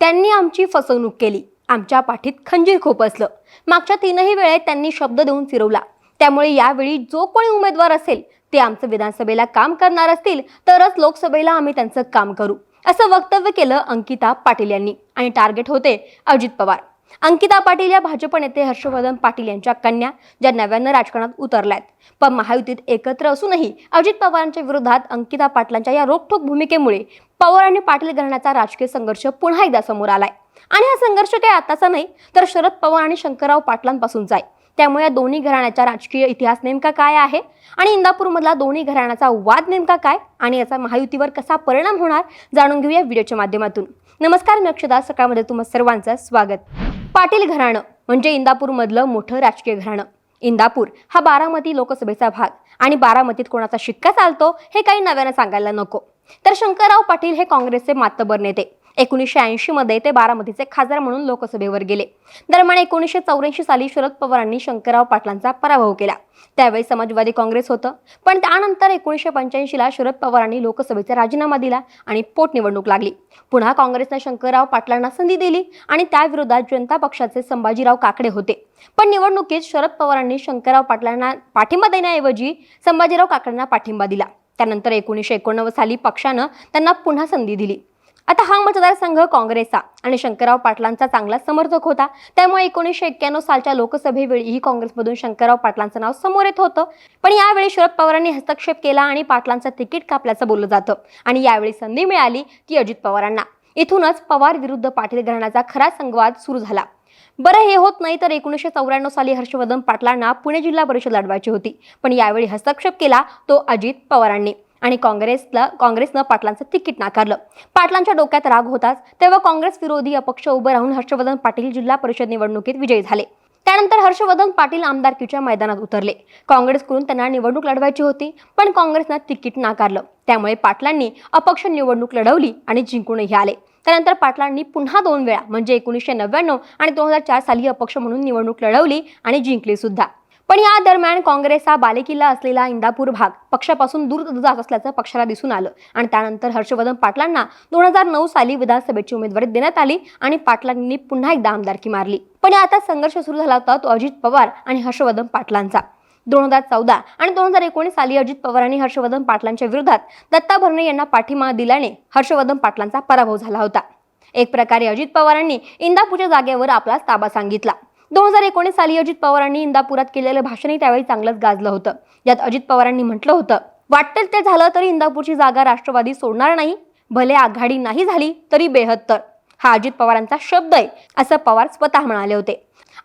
त्यांनी आमची फसवणूक केली. आमच्या पाठीत खंजीर खोपसलं मागच्या तीनही वेळेत त्यांनी शब्द देऊन फिरवला. त्यामुळे यावेळी जो कोणी उमेदवार असेल ते आमचं विधानसभेला काम करणार असतील तरच लोकसभेला आम्ही त्यांचं काम करू. असं वक्तव्य केलं अंकिता पाटील यांनी. आणि टार्गेट होते अजित पवार. अंकिता पाटील या भाजप नेते हर्षवर्धन पाटील यांच्या कन्या ज्या नव्यानं राजकारणात उतरल्यात. पण महायुतीत एकत्र असूनही अजित पवारांच्या विरोधात अंकिता पाटलांच्या या रोखठोक भूमिकेमुळे पवार आणि पाटील घराण्याचा राजकीय संघर्ष पुन्हा एकदा समोर आलाय. आणि हा संघर्ष काही आताचा नाही तर शरद पवार आणि शंकरराव पाटलांपासूनचा आहे त्यामुळे या दोन्ही घराण्याचा राजकीय इतिहास नेमका काय आहे? आणि इंदापूरमधला दोन्ही घराण्याचा वाद नेमका काय? आणि याचा महायुतीवर कसा परिणाम होणार? जाणून घेऊया व्हिडिओच्या माध्यमातून. नमस्कार मी अक्षदा. सकाळमध्ये तुम्हा सर्वांचं स्वागत. पाटील घराणं म्हणजे इंदापूरमधलं मोठं राजकीय घराणं. इंदापूर हा बारामती लोकसभेचा भाग. आणि बारामतीत कोणाचा शिक्का चालतो हे काही नव्यानं सांगायला नको. तर शंकरराव पाटील हे काँग्रेसचे मातबर नेते. एकोणीसशे ऐंशी मध्ये ते बारामतीचे खासदार म्हणून लोकसभेवर गेले. दरम्यान एकोणीसशे चौऱ्याऐंशी साली शरद पवारांनी शंकरराव पाटलांचा पराभव केला. त्यावेळी समाजवादी काँग्रेस होतं. पण त्यानंतर एकोणीसशे पंच्याऐंशीला शरद पवारांनी लोकसभेचा राजीनामा दिला आणि पोटनिवडणूक लागली. पुन्हा काँग्रेसनं शंकरराव पाटलांना संधी दिली आणि त्याविरोधात जनता पक्षाचे संभाजीराव काकडे होते. पण निवडणुकीत शरद पवारांनी शंकरराव पाटलांना पाठिंबा देण्याऐवजी संभाजीराव काकडेंना पाठिंबा दिला. त्यानंतर एकोणीसशे एकोणनव्वद साली पक्षानं त्यांना पुन्हा संधी दिली. आता हा मतदारसंघ काँग्रेसचा आणि शंकरराव पाटलांचा चांगला समर्थक होता. त्यामुळे एकोणीसशे एक्क्याण्णव सालच्या लोकसभेवेळीही काँग्रेसमधून शंकरराव पाटलांचं नाव समोर येत होतं. पण यावेळी शरद पवारांनी हस्तक्षेप केला आणि पाटलांचं तिकीट कापल्याचं बोललं जातं. आणि यावेळी संधी मिळाली ती अजित पवारांना. इथूनच पवार विरुद्ध पाटील घराण्याचा खरा संवाद सुरू झाला. बरं हे होत नाही तर एकोणीसशे चौऱ्याण्णव साली हर्षवर्धन पाटलांना पुणे जिल्हा परिषद लढवायची होती. पण यावेळी हस्तक्षेप केला तो अजित पवारांनी आणि काँग्रेसला काँग्रेसनं पाटलांचं तिकीट नाकारलं. पाटलांच्या डोक्यात राग होताच तेव्हा काँग्रेस विरोधी अपक्ष उभं राहून हर्षवर्धन पाटील जिल्हा परिषद निवडणुकीत विजयी झाले. त्यानंतर हर्षवर्धन पाटील आमदारकीच्या मैदानात उतरले. काँग्रेसकडून त्यांना निवडणूक लढवायची होती पण काँग्रेसनं तिकीट नाकारलं. त्यामुळे पाटलांनी अपक्ष निवडणूक लढवली आणि जिंकूनही आले. त्यानंतर पाटलांनी पुन्हा दोन वेळा म्हणजे एकोणीसशे नव्याण्णव आणि दोन हजार चार साली अपक्ष म्हणून निवडणूक लढवली आणि जिंकली सुद्धा. पण या दरम्यान काँग्रेस हा बालेकिल्ला असलेला इंदापूर भाग पक्षापासून दूर जात असल्याचं पक्षाला दिसून आलं. आणि त्यानंतर हर्षवर्धन पाटलांना दोन हजार नऊ साली विधानसभेची उमेदवारी देण्यात आली आणि पाटलांनी पुन्हा एकदा आमदारकी मारली. पण आता संघर्ष सुरू झाला होता तो अजित पवार आणि हर्षवर्धन पाटलांचा. दोन हजार चौदा आणि दोन हजार एकोणीस साली अजित पवार आणि हर्षवर्धन पाटलांच्या विरोधात दत्ता भरणे यांना पाठिंबा दिल्याने हर्षवर्धन पाटलांचा पराभव झाला होता. एक प्रकारे अजित पवारांनी इंदापूरच्या जागेवर आपला ताबा सांगितला. दोन हजार एकोणीस साली अजित पवारांनी इंदापुरात केलेलं भाषणही त्यावेळी चांगलंच गाजलं होतं. यात अजित पवारांनी म्हटलं होतं वाटतं ते झालं तरी इंदापूरची जागा राष्ट्रवादी सोडणार नाही. भले आघाडी नाही झाली तरी बेहत्तर. हा अजित पवारांचा शब्द आहे असं पवार स्वतः म्हणाले होते.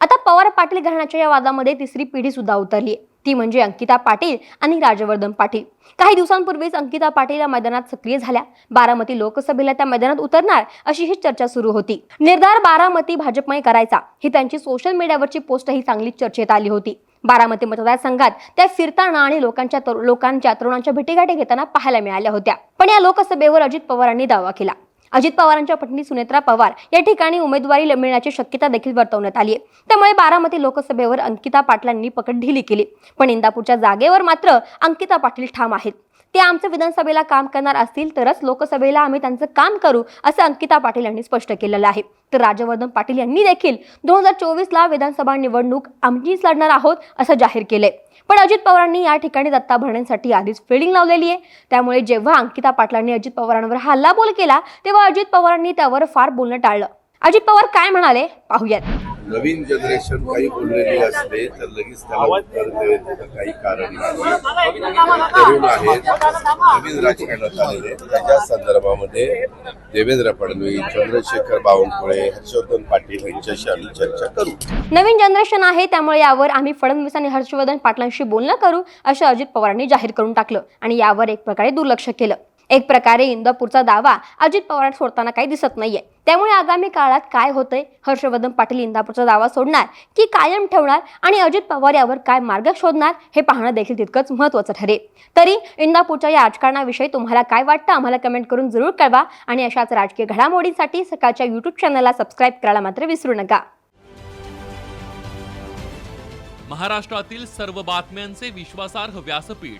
आता पवार पाटील घराण्याच्या या वादामध्ये तिसरी पिढी सुद्धा उतरली आहे. ती म्हणजे अंकिता पाटील आणि राजवर्धन पाटील. काही दिवसांपूर्वीच अंकिता पाटील या मैदानात सक्रिय झाल्या. बारामती लोकसभेला त्या मैदानात उतरणार अशी ही चर्चा सुरू होती. निर्धार बारामती भाजपमय करायचा. ही त्यांची सोशल मीडियावरची पोस्ट ही चांगली चर्चेत आली होती. बारामती मतदारसंघात त्या फिरताना आणि लोकांच्या लोकांच्या तरुणांच्या भेटीगाठी घेताना पाहायला मिळाल्या होत्या. पण या लोकसभेवर अजित पवारांनी दावा केला. अजित पवारांच्या पत्नी सुनेत्रा पवार या ठिकाणी उमेदवारी मिळण्याची शक्यता देखील वर्तवण्यात आली आहे. त्यामुळे बारामती लोकसभेवर अंकिता पाटलांनी पकड ढिली केली. पण इंदापूरच्या जागेवर मात्र अंकिता पाटील ठाम आहेत. ते आमचं विधानसभेला काम करणार असतील तरच लोकसभेला आम्ही त्यांचं काम करू असं अंकिता पाटील यांनी स्पष्ट केलेलं आहे. तर राजवर्धन पाटील यांनी देखील दोन हजार चोवीसला विधानसभा निवडणूक आमचीच लढणार आहोत असं जाहीर केलंय. पण अजित पवारांनी या ठिकाणी दत्ता भरण्यासाठी आधीच फिल्डिंग लावलेली आहे. त्यामुळे जेव्हा अंकिता पाटलांनी अजित पवारांवर हल्लाबोल केला तेव्हा अजित पवारांनी त्यावर फार बोलणं टाळलं. अजित पवार काय म्हणाले? पाहूयात. नवीन जनरेशन काही बोललेली असले तर लगेच त्याला उत्तर देण्याचं काही कारण नाही. तरुण आहेत. नवीन राजकारणात आलेले. त्याच्या संदर्भामध्ये देवेंद्र फडणवीस चंद्रशेखर बावनकुळे हर्षवर्धन पाटील यांच्याशी आम्ही चर्चा करू. नवीन जनरेशन आहे त्यामुळे यावर आम्ही फडणवीस आणि हर्षवर्धन पाटलांशी बोलणं करू असं अजित पवारांनी जाहीर करून टाकलं आणि यावर एक प्रकारे दुर्लक्ष केलं. एक प्रकारे इंदापूरचा दावा अजित पवार सोडताना काही दिसत नाहीये. त्यामुळे आगामी काळात काय होतंय? हर्षवर्धन पाटील इंदापूरचा दावा सोडणार की कायम ठेवणार आणि अजित पवार यावर काय मार्ग शोधणार हे पाहणं देखील तितकंच महत्त्वाचं ठरेल. तरी इंदापूरच्या या राजकारणाविषयी तुम्हाला काय वाटतं? आम्हाला कमेंट करून जरूर कळवा आणि अशाच राजकीय घडामोडींसाठी सकाळच्या युट्यूब चॅनलला सबस्क्राईब करायला मात्र विसरू नका. महाराष्ट्रातील सर्व बातम्यांचे विश्वासार्ह व्यासपीठ